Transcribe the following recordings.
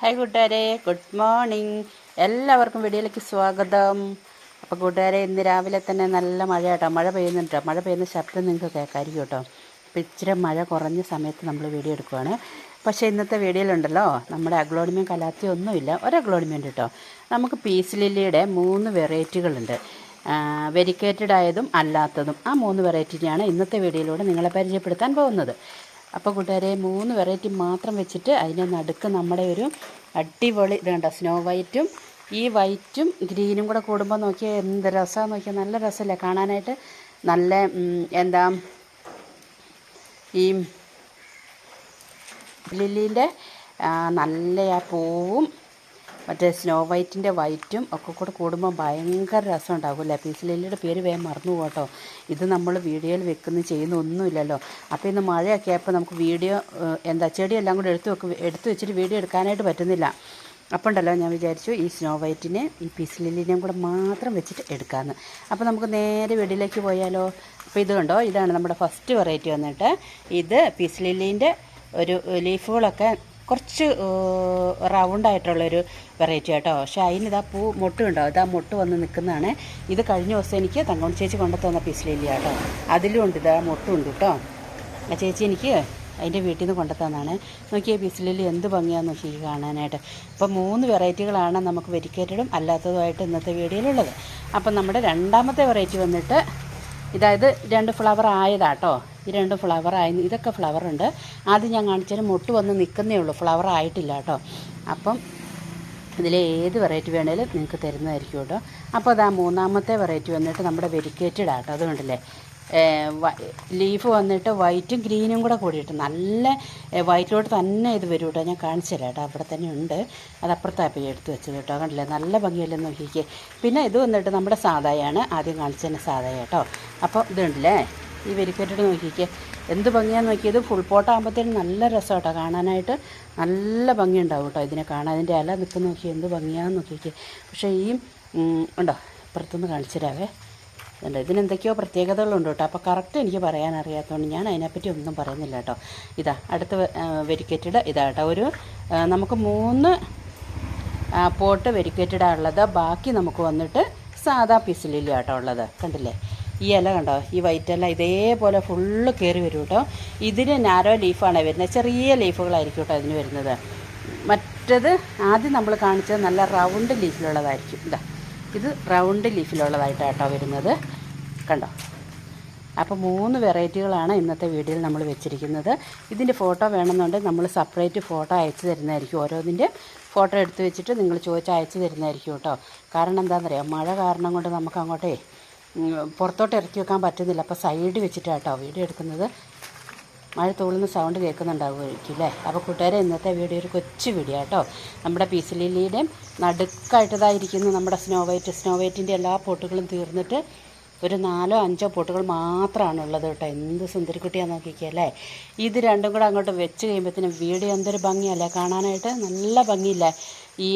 Hi കൂട്ടുകാരെ. Good morning എല്ലാവർക്കും വീഡിയോയിലേക്ക് സ്വാഗതം. അപ്പോൾ കൂട്ടുകാരെ ഇന്ന് രാവിലെ തന്നെ നല്ല മഴ കേട്ടോ മഴ പെയ്യുന്നുണ്ട്. മഴ പെയ്യുന്ന ശബ്ദം നിങ്ങൾക്ക് കേൾക്കായിരിക്കും കേട്ടോ. അപ്പോൾ ഇച്ചിരി മഴ കുറഞ്ഞ സമയത്ത് നമ്മൾ വീഡിയോ എടുക്കുവാണ്. പക്ഷേ ഇന്നത്തെ വീഡിയോയിലുണ്ടല്ലോ. നമ്മുടെ അഗ്ലോണിമിയം കലാത്തി ഒന്നുമില്ല. ഒരു അഗ്ലോണിമിയം ഉണ്ട് കേട്ടോ. നമുക്ക് പീസ് ലില്ലിയുടെ മൂന്ന് വെറൈറ്റികളുണ്ട്. വെരിക്കേറ്റഡ് ആയതും അല്ലാത്തതും. ആ മൂന്ന് വെറൈറ്റിയാണ് ഇന്നത്തെ വീഡിയോയിലൂടെ നിങ്ങളെ പരിചയപ്പെടുത്താൻ പോകുന്നത്. അപ്പോൾ കൂട്ടുകാരെ മൂന്ന് വെറൈറ്റി മാത്രം വെച്ചിട്ട് അതിന്റെ നടുക്ക് നമ്മുടെ ഒരു അടിപൊളി ഇതുണ്ട് സ്നോ വൈറ്റും ഈ വൈറ്റും ഗ്രീനും കൂടെ കൂടുമ്പോൾ നോക്കിയാൽ എന്ത് രസമാണെന്ന് നോക്കിയാൽ നല്ല രസമല്ലേ കാണാനായിട്ട്. നല്ല എന്താ ഈ ലില്ലീന്റെ നല്ല ആ പൂവും മറ്റേ സ്നോ വൈറ്റിന്റെ വൈറ്റും ഒക്കെ കൂടെ കൂടുമ്പോൾ ഭയങ്കര രസം ഉണ്ടാകുമല്ലേ പീസ് ലില്ലിയുടെ പേര് വേഗം മറന്നു പോകട്ടോ ഇത് നമ്മൾ വീഡിയോയിൽ വെക്കുന്ന ചെയ്യുന്ന ഒന്നുമില്ലല്ലോ. അപ്പോൾ ഇന്ന് മഴയൊക്കെ ആയപ്പോൾ നമുക്ക് വീഡിയോ എന്താ ചെടിയെല്ലാം കൂടെ എടുത്ത് വെക്ക് എടുത്ത് വെച്ചിട്ട് വീഡിയോ എടുക്കാനായിട്ട് പറ്റുന്നില്ല. അപ്പോൾ ഉണ്ടല്ലോ ഞാൻ വിചാരിച്ചു ഈ സ്നോ വൈറ്റിനെ ഈ പീസ് ലില്ലിനെയും കൂടെ മാത്രം വെച്ചിട്ട് എടുക്കാമെന്ന് അപ്പോൾ നമുക്ക് നേരെ വീടിലേക്ക് പോയാലോ? അപ്പോൾ ഇത് കണ്ടോ? ഇതാണ് നമ്മുടെ ഫസ്റ്റ് വെറൈറ്റി വന്നിട്ട്. ഇത് പീസ് ലില്ലീന്റെ ഒരു ലീഫുകളൊക്കെ കുറച്ച് റൗണ്ടായിട്ടുള്ളൊരു വെറൈറ്റി ആട്ടോ. പക്ഷേ അതിനിതാ പൂ മൊട്ട് ഉണ്ടാവും ഇതാ മൊട്ട് വന്ന് നിൽക്കുന്നതാണ്. ഇത് കഴിഞ്ഞ ദിവസം എനിക്ക് തങ്കമണി ചേച്ചി കൊണ്ടു തന്ന പീസിലില്ല കേട്ടോ. അതിലും ഉണ്ട് ഇതാ മൊട്ടുണ്ട് കേട്ടോ. ആ ചേച്ചി എനിക്ക് അതിന്റെ വീട്ടിൽ നിന്ന് കൊണ്ടുത്തന്നാണ് നോക്കിയാൽ പീസിലിൽ എന്ത് ഭംഗിയാന്ന് നോക്കി കാണാനായിട്ട്. അപ്പോൾ മൂന്ന് വെറൈറ്റികളാണ് നമുക്ക് വെരിക്കേറ്റഡും അല്ലാത്തതുമായിട്ട് ഇന്നത്തെ വീഡിയോയിലുള്ളത്. അപ്പം നമ്മുടെ രണ്ടാമത്തെ വെറൈറ്റി വന്നിട്ട് ഇതായത് രണ്ട് ഫ്ലവർ ആയതാട്ടോ. ഈ രണ്ട് ഫ്ലവർ ആയി ഇതൊക്കെ ഫ്ലവറുണ്ട് ആദ്യം ഞാൻ കാണിച്ചാൽ മുട്ട് വന്ന് നിൽക്കുന്നേ ഉള്ളൂ. ഫ്ലവർ ആയിട്ടില്ല കേട്ടോ. അപ്പം ഇതിൽ ഏത് വെറൈറ്റി വേണേലും നിങ്ങൾക്ക് തരുന്നതായിരിക്കും കേട്ടോ. അപ്പോൾ അതാ മൂന്നാമത്തെ വെറൈറ്റി വന്നിട്ട് നമ്മുടെ വെരിക്കേറ്റഡ് ആട്ടോ. അതുകൊണ്ടല്ലേ കണ്ടില്ലേ? ലീഫ് വന്നിട്ട് വൈറ്റും ഗ്രീനും കൂടെ കൂടിയിട്ട് നല്ല വൈറ്റിലോട്ട് തന്നെ ഇത് വരും കേട്ടോ. ഞാൻ കാണിച്ചില്ല കേട്ടോ. അവിടെ തന്നെ ഉണ്ട്. അത് പോയി എടുത്ത് വെച്ചത് കേട്ടോ. കണ്ടില്ലേ? നല്ല ഭംഗിയല്ലേ നോക്കിക്കേ. പിന്നെ ഇത് വന്നിട്ട് നമ്മുടെ സാധായാണ് ആദ്യം കാണിച്ചതന്നെ സാധായ കേട്ടോ. അപ്പോൾ ഇതുണ്ടല്ലേ ഈ വെരിക്കേറ്റഡ് നോക്കിക്കേ. എന്ത് ഭംഗിയാന്ന് നോക്കിയത് ഫുൾ പോട്ടാകുമ്പോഴത്തേനും നല്ല രസം കേട്ടോ കാണാനായിട്ട് നല്ല ഭംഗി ഉണ്ടാവും കേട്ടോ ഇതിനെ കാണാൻ. അതിന്റെ ഇല നിൽക്കുന്ന നോക്കി എന്ത് ഭംഗിയാന്ന് നോക്കിക്കേ. പക്ഷേ ഈ ഉണ്ടോ? ഇപ്പുറത്തുനിന്ന് കാണിച്ചു തരാവേ. ഉണ്ട് ഇതിനെന്തൊക്കെയോ പ്രത്യേകതകളുണ്ട് കേട്ടോ അപ്പോൾ കറക്റ്റ് എനിക്ക് പറയാൻ അറിയാത്തതുകൊണ്ട് ഞാൻ അതിനെപ്പറ്റി ഒന്നും പറയുന്നില്ല കേട്ടോ ഇതാ അടുത്ത വെരിക്കേറ്റഡ് ഇതാ കേട്ടോ ഒരു നമുക്ക് മൂന്ന് പോട്ട് വെരിക്കേറ്റഡാണ് ഉള്ളത്. ബാക്കി നമുക്ക് വന്നിട്ട് സാധാ പീസിലില്ല കേട്ടോ ഉള്ളത്. കണ്ടില്ലേ? ഈ ഇല കണ്ടോ? ഈ വൈറ്റ് ഇല ഇതേപോലെ ഫുള്ള് കയറി വരും കേട്ടോ. ഇതിന് നാരോ ലീഫാണ് വരുന്നത്. ചെറിയ ലീഫുകളായിരിക്കും കേട്ടോ അതിന് വരുന്നത്. മറ്റത് ആദ്യം നമ്മൾ കാണിച്ചത് നല്ല റൗണ്ട് ലീഫിലുള്ളതായിരിക്കും ഇതാ ഇത് റൗണ്ട് ലീഫിലുള്ളതായിട്ടാണ് കേട്ടോ വരുന്നത്. കണ്ടോ? അപ്പോൾ മൂന്ന് വെറൈറ്റികളാണ് ഇന്നത്തെ വീഡിയോയിൽ നമ്മൾ വെച്ചിരിക്കുന്നത്. ഇതിന്റെ ഫോട്ടോ വേണമെന്നുണ്ടെങ്കിൽ നമ്മൾ സെപ്പറേറ്റ് ഫോട്ടോ അയച്ചു തരുന്നതായിരിക്കും. ഓരോന്നിന്റെ ഫോട്ടോ എടുത്ത് വെച്ചിട്ട് നിങ്ങൾ ചോദിച്ച് അയച്ചു തരുന്നതായിരിക്കും കേട്ടോ. കാരണം എന്താണെന്നറിയാം? മഴ കാരണം കൊണ്ട് നമുക്ക് അങ്ങോട്ടേ പുറത്തോട്ട് ഇറക്കി വെക്കാൻ പറ്റുന്നില്ല. അപ്പോൾ സൈഡ് വെച്ചിട്ടാട്ടോ വീഡിയോ എടുക്കുന്നത്. മഴ തോളുന്ന സൗണ്ട് കേൾക്കുന്നുണ്ടാവുമായിരിക്കും അല്ലേ? അപ്പോൾ കൂട്ടുകാരെ ഇന്നത്തെ വീഡിയോ ഒരു കൊച്ചു വീഡിയോ കേട്ടോ നമ്മുടെ പീസിലിലിയുടെയും നടുക്കായിട്ടതായിരിക്കുന്നു നമ്മുടെ സ്നോ വൈറ്റ് സ്നോ വൈറ്റിന്റെ എല്ലാ പോട്ടുകളും തീർന്നിട്ട് ഒരു നാലോ അഞ്ചോ പൊട്ടുകൾ മാത്രമാണ് ഉള്ളത് കേട്ടോ. എന്ത് സുന്ദരിക്കുട്ടിയാന്ന് നോക്കിക്കല്ലേ ഇത് രണ്ടും കൂടെ അങ്ങോട്ട് വെച്ച് കഴിയുമ്പോഴത്തേനും വീഡിയോ എന്തൊരു ഭംഗിയല്ലേ? കാണാനായിട്ട് നല്ല ഭംഗിയില്ലേ? ഈ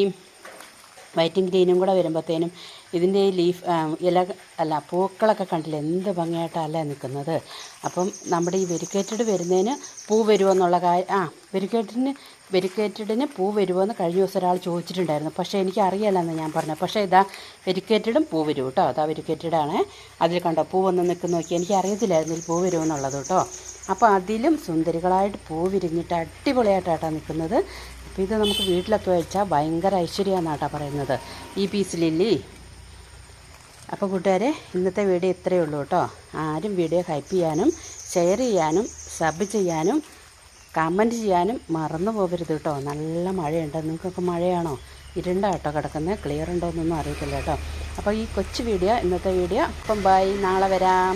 വൈറ്റും ഗ്രീനും കൂടെ വരുമ്പോഴത്തേനും ഇതിന്റെ ഈ ലീഫ് ഇല അല്ല പൂക്കളൊക്കെ കണ്ടില്ലേ? എന്ത് ഭംഗിയായിട്ടല്ലേ നിൽക്കുന്നത്? അപ്പം നമ്മുടെ ഈ വെരിക്കേറ്റഡ് വരുന്നതിന് പൂ വരുമോ എന്നുള്ള കാര്യം ആ വെരിക്കേറ്റഡിന് വെരിക്കേറ്റഡിന് പൂ വരുമോ എന്ന് കഴിഞ്ഞ ദിവസം ഒരാൾ ചോദിച്ചിട്ടുണ്ടായിരുന്നു. പക്ഷേ എനിക്ക് അറിയാലെന്ന് ഞാൻ പറഞ്ഞു. പക്ഷേ ഇതാ വെരിക്കേറ്റഡും പൂ വരും കേട്ടോ അതാ വെരിക്കേറ്റഡാണ്. അതിൽ കണ്ടോ പൂ വന്ന് നിൽക്കുന്ന നോക്കി. എനിക്ക് അറിയത്തില്ലായിരുന്നു ഇതിൽ പൂ വരുമെന്നുള്ളത് കേട്ടോ അപ്പോൾ അതിലും സുന്ദരികളായിട്ട് പൂ വിരിഞ്ഞിട്ട് അടിപൊളിയായിട്ടാണ് നിൽക്കുന്നത്. അപ്പോൾ ഇത് നമുക്ക് വീട്ടിലൊക്കെ വെച്ചാൽ ഭയങ്കര ഐശ്വര്യമെന്നാട്ടാ പറയുന്നത്. ഈ പീസ് ലില്ലി അപ്പോൾ കൂട്ടുകാരെ ഇന്നത്തെ വീഡിയോ ഇത്രയേ ഉള്ളൂ കേട്ടോ. ആരും വീഡിയോ ഹൈപ്പ് ചെയ്യാനും ഷെയർ ചെയ്യാനും സബ് ചെയ്യാനും കമന്റ് ചെയ്യാനും മറന്നു പോകരുത് കേട്ടോ. നല്ല മഴയുണ്ട്. നിങ്ങൾക്കൊക്കെ മഴയാണോ? ഇരുണ്ട കേട്ടോ കിടക്കുന്നത് ക്ലിയർ ഉണ്ടോ എന്നൊന്നും അറിയത്തില്ല കേട്ടോ. അപ്പോൾ ഈ കൊച്ചു വീഡിയോ ഇന്നത്തെ വീഡിയോ അപ്പം ബൈ നാളെ വരാം.